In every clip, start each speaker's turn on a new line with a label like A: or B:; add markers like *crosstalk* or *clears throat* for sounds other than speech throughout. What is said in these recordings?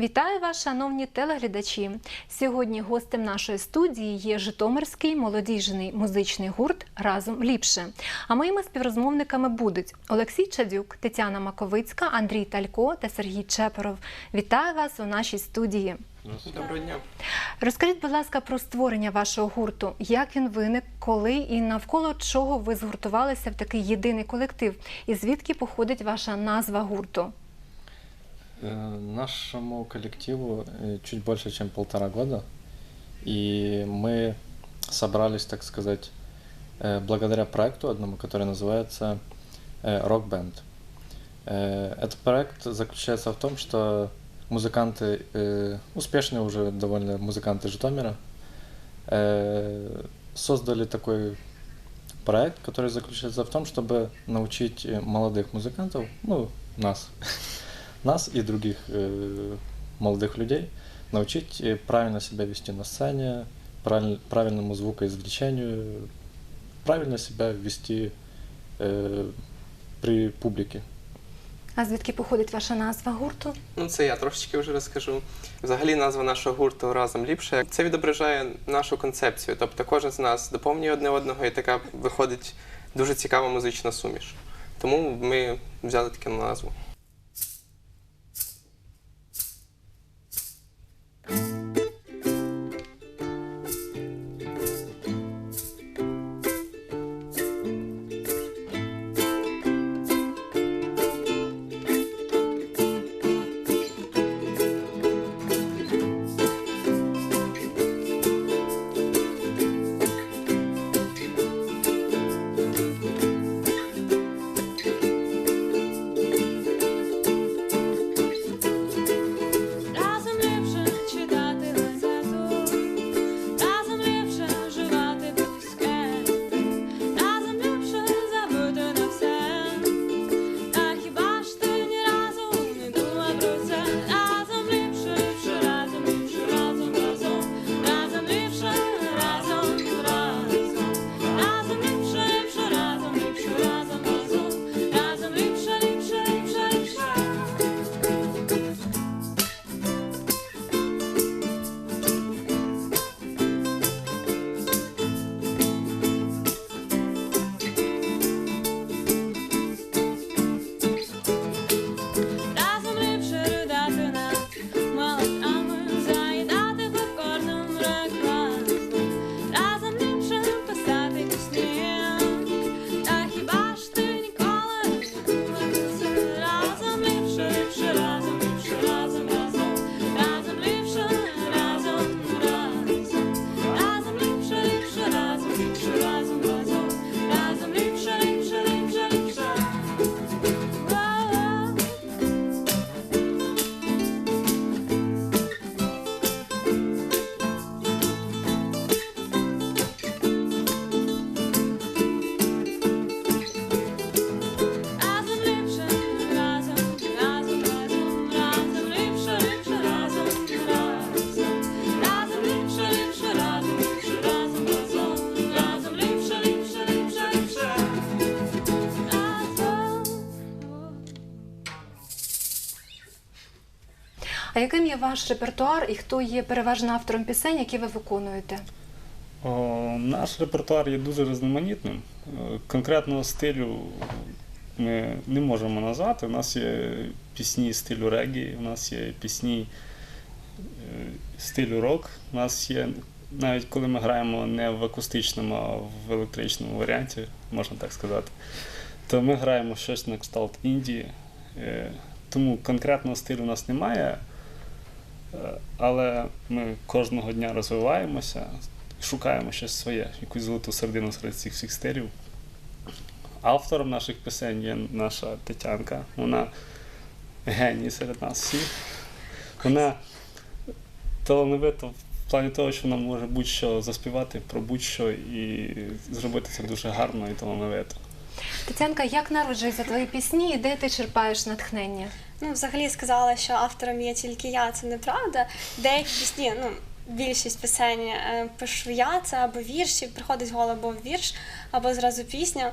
A: Вітаю вас, шановні телеглядачі. Сьогодні гостем нашої студії є Житомирський молодіжний музичний гурт Разом ліпше. А моїми співрозмовниками будуть Олексій Чадюк, Тетяна Маковицька, Андрій Талько та Сергій Чепоров. Вітаю вас у нашій студії.
B: Доброго дня.
A: Розкажіть, будь ласка, про створення вашого гурту. Як він виник, коли і навколо чого ви згуртувалися в такий єдиний колектив? І звідки походить ваша назва гурту?
B: Э, Нашему коллективу э, чуть больше, чем полтора года. И мы собрались, так сказать, э, благодаря проекту одному, который называется Rock Band. Этот проект заключается в том, что музыканты, успешные уже довольно музыканты Житомира, создали такой проект, который заключается в том, чтобы научить молодых музыкантов, ну, нас, *laughs* нас и других э, молодых людей, научить э, правильно себя вести на сцене, правиль- правильному звукоизвлечению, правильно себя вести э, при публике.
A: А звідки походить ваша назва гурту?
C: Ну, це я трошечки вже розкажу. Взагалі, назва нашого гурту разом ліпше. Це відображає нашу концепцію. Тобто кожен з нас доповнює одне одного, і така виходить дуже цікава музична суміш. Тому ми взяли таку назву.
A: Яким є ваш репертуар і хто є переважно автором пісень, які ви виконуєте?
D: О, наш репертуар є дуже різноманітним. Е, Конкретного стилю ми не можемо назвати. У нас є пісні стилю регі, у нас є пісні е, стилю рок. У нас є, навіть коли ми граємо не в акустичному, а в електричному варіанті, можна так сказати, то ми граємо щось на кшталт Індії. Е, Тому конкретного стилю у нас немає. Е, Але ми кожного дня розвиваємося, шукаємо щось своє, якусь золоту середину серед цих всіх стилів. Автором наших пісень є наша Тетянка. Вона геній серед нас всіх. Вона талановита в плані того, що вона може будь-що заспівати про будь-що і зробити це дуже гарно і талановито.
A: Тетянка, як народжуються твої пісні і де ти черпаєш натхнення?
E: Ну, взагалі сказала, що автором є тільки я, це неправда. Деякі пісні, ну, більшість пісень е, пишу я, це або вірші, приходить в голову або вірш, або зразу пісня.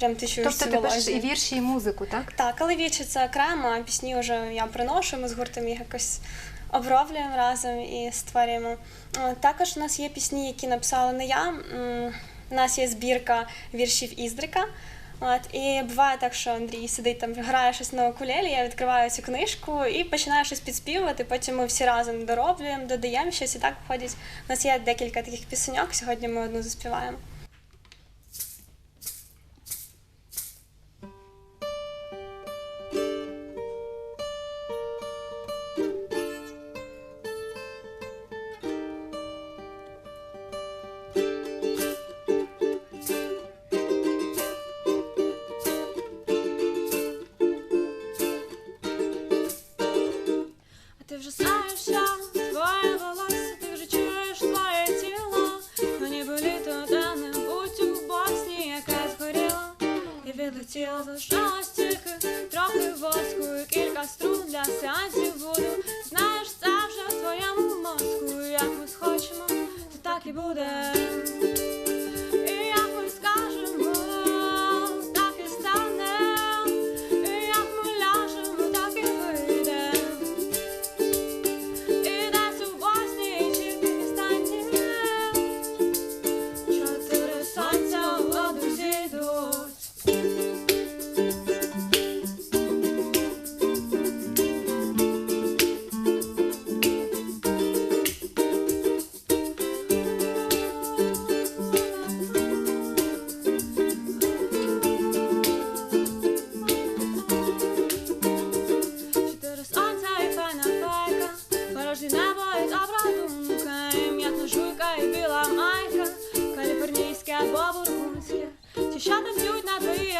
C: прям ти чуєш
A: Тобто
C: ці
A: ти пишеш і вірші, і музику, так?
C: Так, але вічі це окремо, а пісні вже я приношу, ми з гуртом їх якось оброблюємо разом і створюємо. О, Також у нас є пісні, які написала не я. М, У нас є збірка віршів Іздрика. От, і буває так, що Андрій сидить там, грає щось на окулелі, я відкриваю цю книжку і починаю щось підспівувати. Потім ми всі разом дороблюємо, додаємо щось, і так виходить. У нас є декілька таких пісеньок. Сьогодні ми одну заспіваємо.
F: Або бургундське, ті, що танцюють на твоїй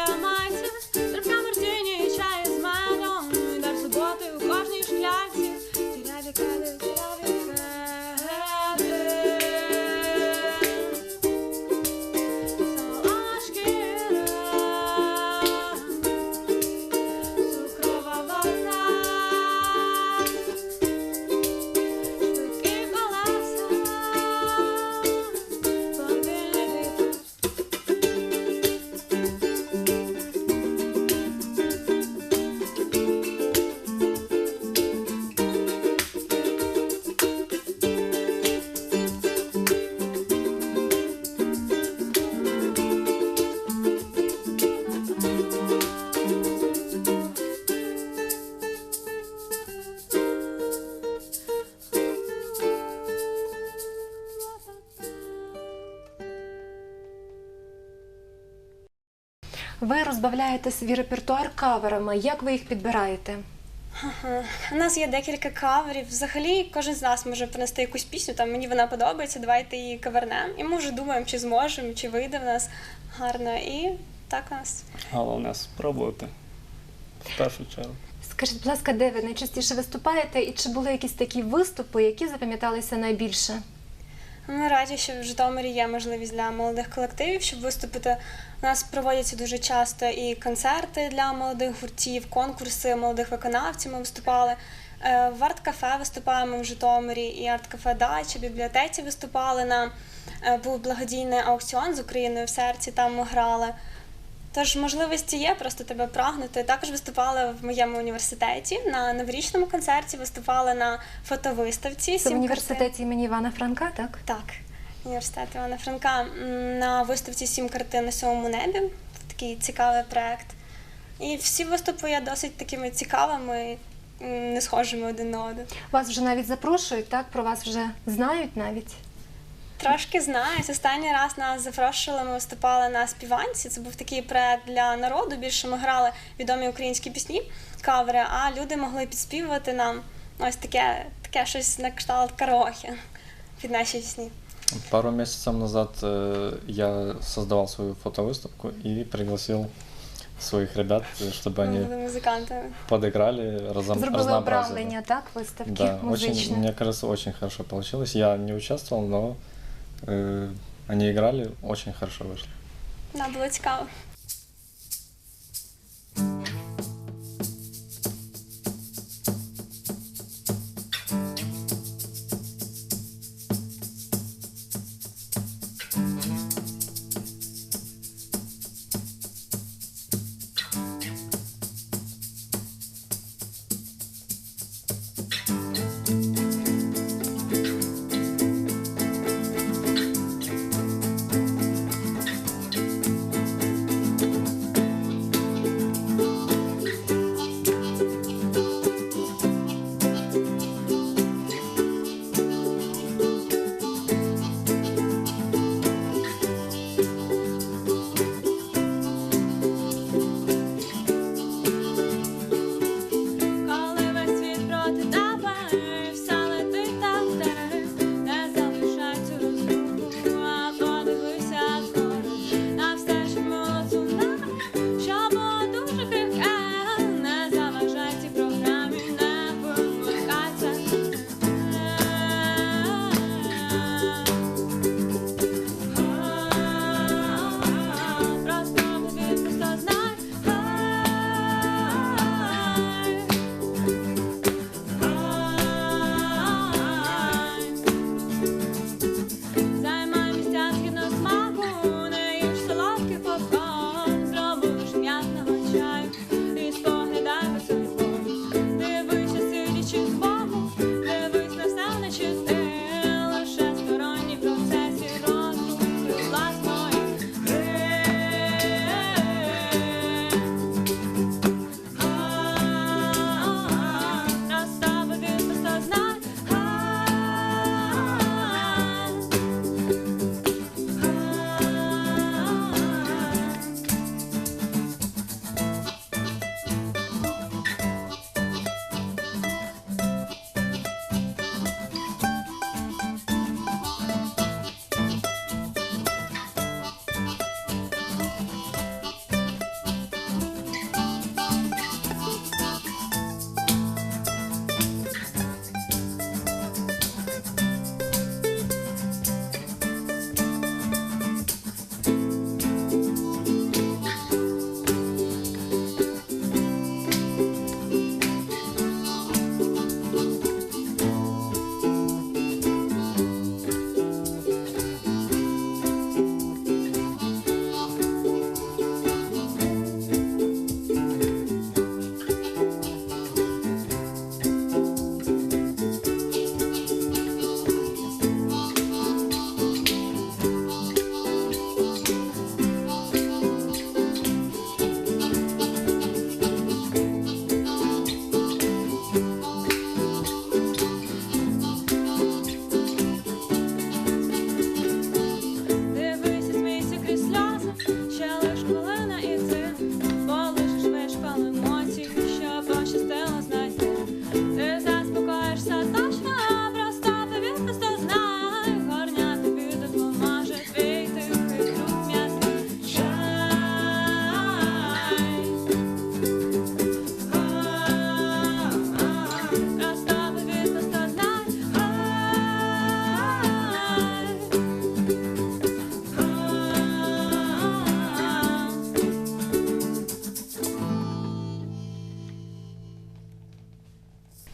A: Ви розбавляєте свій репертуар каверами. Як ви їх підбираєте?
C: Ага. У нас є декілька каверів. Взагалі, кожен з нас може принести якусь пісню, там мені вона подобається, давайте її кавернемо. І ми вже думаємо, чи зможемо, чи вийде в нас гарно. І так у нас.
D: Головне спробувати. В першу чергу.
A: Скажіть, будь ласка, де ви найчастіше виступаєте, і чи були якісь такі виступи, які запам'яталися найбільше?
C: Ми раді, що в Житомирі є можливість для молодих колективів, щоб виступити. У нас проводяться дуже часто і концерти для молодих гуртів, конкурси молодих виконавців. Ми виступали. Е, В арт-кафе виступаємо в Житомирі, і арт-кафе Дача, бібліотеці виступали на е, був благодійний аукціон з Україною в серці. Там ми грали. Тож можливості є, просто тебе прагнути. Також виступали в моєму університеті на новорічному концерті, виступали на фотовиставці.
A: Це в університеті імені Івана Франка, так?
C: так, університет Івана Франка на виставці Сім картин на сьомому небі. Такий цікавий проект. І всі виступи є досить такими цікавими, не схожими один на один.
A: Вас вже навіть запрошують, так? Про вас вже знають навіть.
C: Трошки знають. Останній раз нас запрошували, ми виступали на співанці. Це був такий проект для народу. Більше ми грали відомі українські пісні, кавери, а люди могли підспівувати нам ось таке, таке щось на кшталт караоке під наші пісні.
B: Пару месяцев назад э, я создавал свою фотовыставку и пригласил своих ребят, э, чтобы
C: Ми
B: они
C: були музикантами.
B: подыграли, разом,
A: Зробили
B: разнообразили.
A: обравлення, так, виставки
B: Да, очень,
A: музичні.
B: мне кажется, очень хорошо получилось. Я не участвовал, но э, они играли, очень хорошо вышло.
C: Да, было цікаво.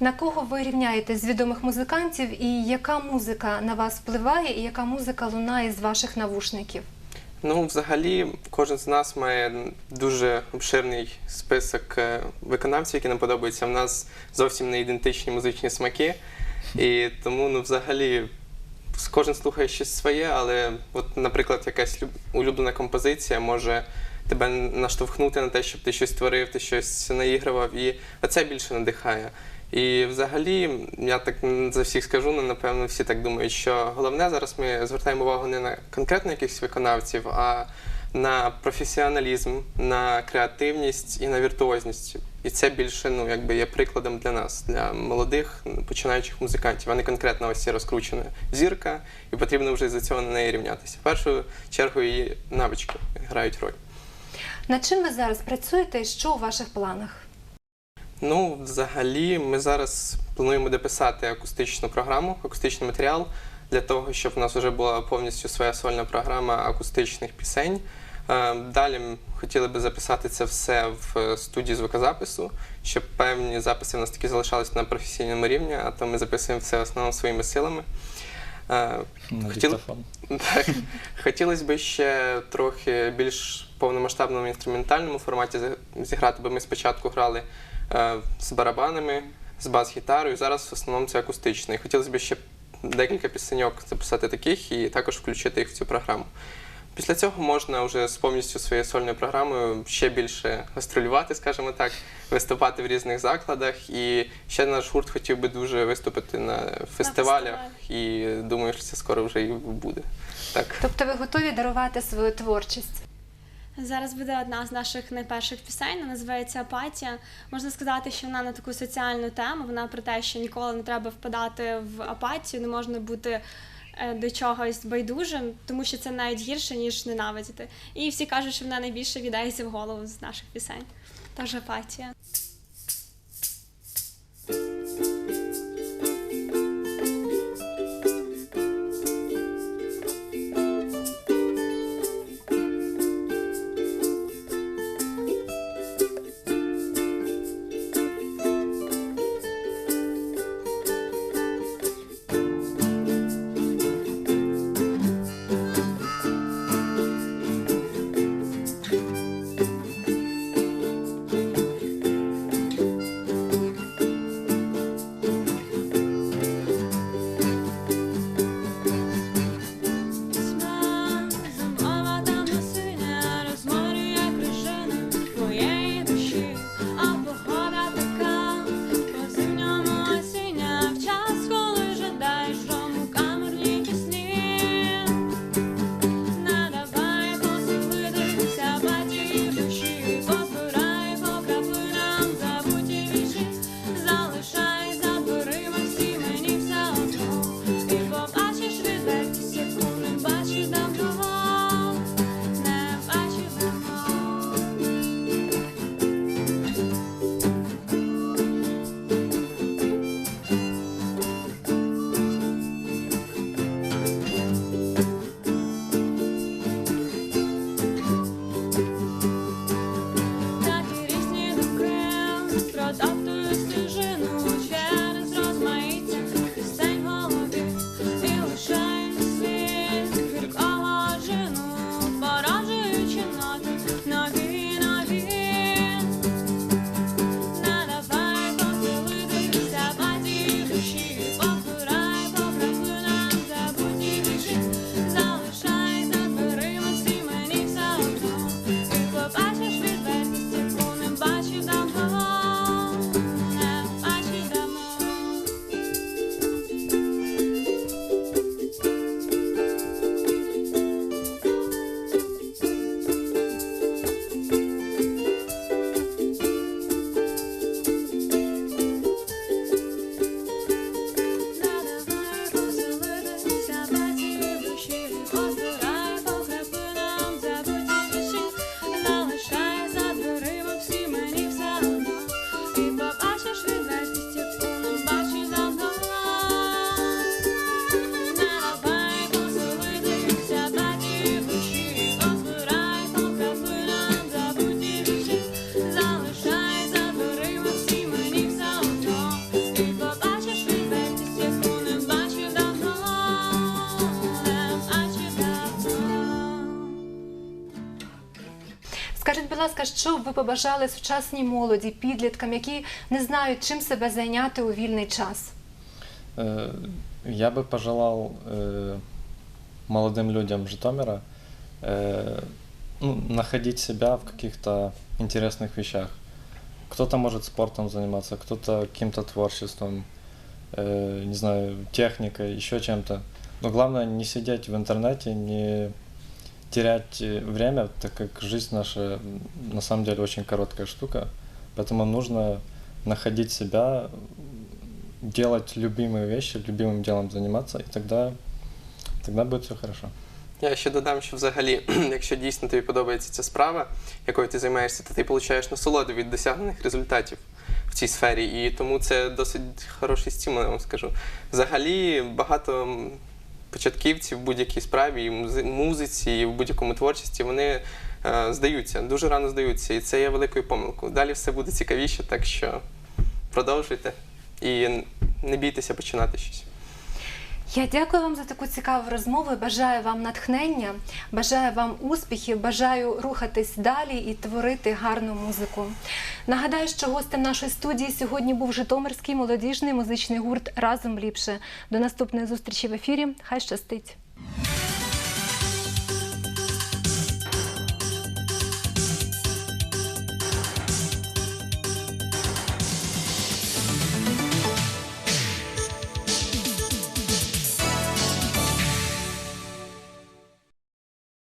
A: На кого ви рівняєте з відомих музикантів, і яка музика на вас впливає, і яка музика лунає з ваших навушників?
G: Ну, взагалі, кожен з нас має дуже обширний список е, виконавців, які нам подобаються. У нас зовсім не ідентичні музичні смаки. І тому, ну, взагалі, кожен слухає щось своє, але, от, наприклад, якась улюблена композиція може тебе наштовхнути на те, щоб ти щось творив, ти щось наігрував, і це більше надихає. І взагалі, я так за всіх скажу, ну напевно, всі так думають, що головне зараз ми звертаємо увагу не на конкретно якихось виконавців, а на професіоналізм, на креативність і на віртуозність. І це більше ну, якби є прикладом для нас, для молодих починаючих музикантів, а не конкретно ось ця розкручена зірка, і потрібно вже за цього на неї рівнятися. В першу чергу її навички грають роль.
A: Над чим ви зараз працюєте і що у ваших планах?
G: Ну, взагалі, ми зараз плануємо дописати акустичну програму, акустичний матеріал для того, щоб у нас вже була повністю своя сольна програма акустичних пісень. Е, Далі хотіли би записати це все в е, студії звукозапису, щоб певні записи в нас таки залишались на професійному рівні, а то ми записуємо все в основному своїми силами. Е, Хотіли- так. Хотілося б ще трохи більш повномасштабному інструментальному форматі зі- зіграти, бо ми спочатку грали з барабанами, з бас-гітарою, зараз в основному це акустично. І хотілося б ще декілька пісеньок записати таких і також включити їх в цю програму. Після цього можна вже з повністю своєю сольною програмою ще більше гастролювати, скажімо так, виступати в різних закладах. І ще наш гурт хотів би дуже виступити на фестивалях, і думаю, що це скоро вже і буде. Так.
A: Тобто ви готові дарувати свою творчість?
C: Зараз буде одна з наших найперших пісень, вона називається Апатія. Можна сказати, що вона на таку соціальну тему. Вона про те, що ніколи не треба впадати в апатію, не можна бути е, до чогось байдужим, тому що це навіть гірше, ніж ненавидіти. І всі кажуть, що вона найбільше віддається в голову з наших пісень. Тож апатія.
A: ласка, що б ви побажали сучасній молоді, підліткам, які не знають, чим себе зайняти у вільний час?
B: Э, Я бы пожелал э, молодым людям Житомира э, ну, находить себя в каких-то интересных вещах. Кто-то может спортом заниматься, кто-то каким-то творчеством, э, не знаю, техникой, еще чем-то. Но главное не сидеть в интернете, не терять э, время, так как жизнь наша м, на самом деле очень короткая штука. Поэтому нужно находить себя, делать любимые вещи, любимым делом заниматься, и тогда, тогда будет все хорошо.
G: Я ще додам, що взагалі, *clears throat* якщо дійсно тобі подобається ця справа, якою ти займаєшся, то ти получаєш насолоду від досягнених результатів в цій сфері. І тому це досить хороший стимул, я вам скажу. Взагалі, багато м, початківців в будь-якій справі, і в музиці, і в будь-якому творчості, вони е, здаються, дуже рано здаються. І це є великою помилкою. Далі все буде цікавіше, так що продовжуйте і не бійтеся починати щось.
A: Я дякую вам за таку цікаву розмову. Бажаю вам натхнення, бажаю вам успіхів, бажаю рухатись далі і творити гарну музику. Нагадаю, що гостем нашої студії сьогодні був Житомирський молодіжний музичний гурт Разом ліпше. До наступної зустрічі в ефірі. Хай щастить!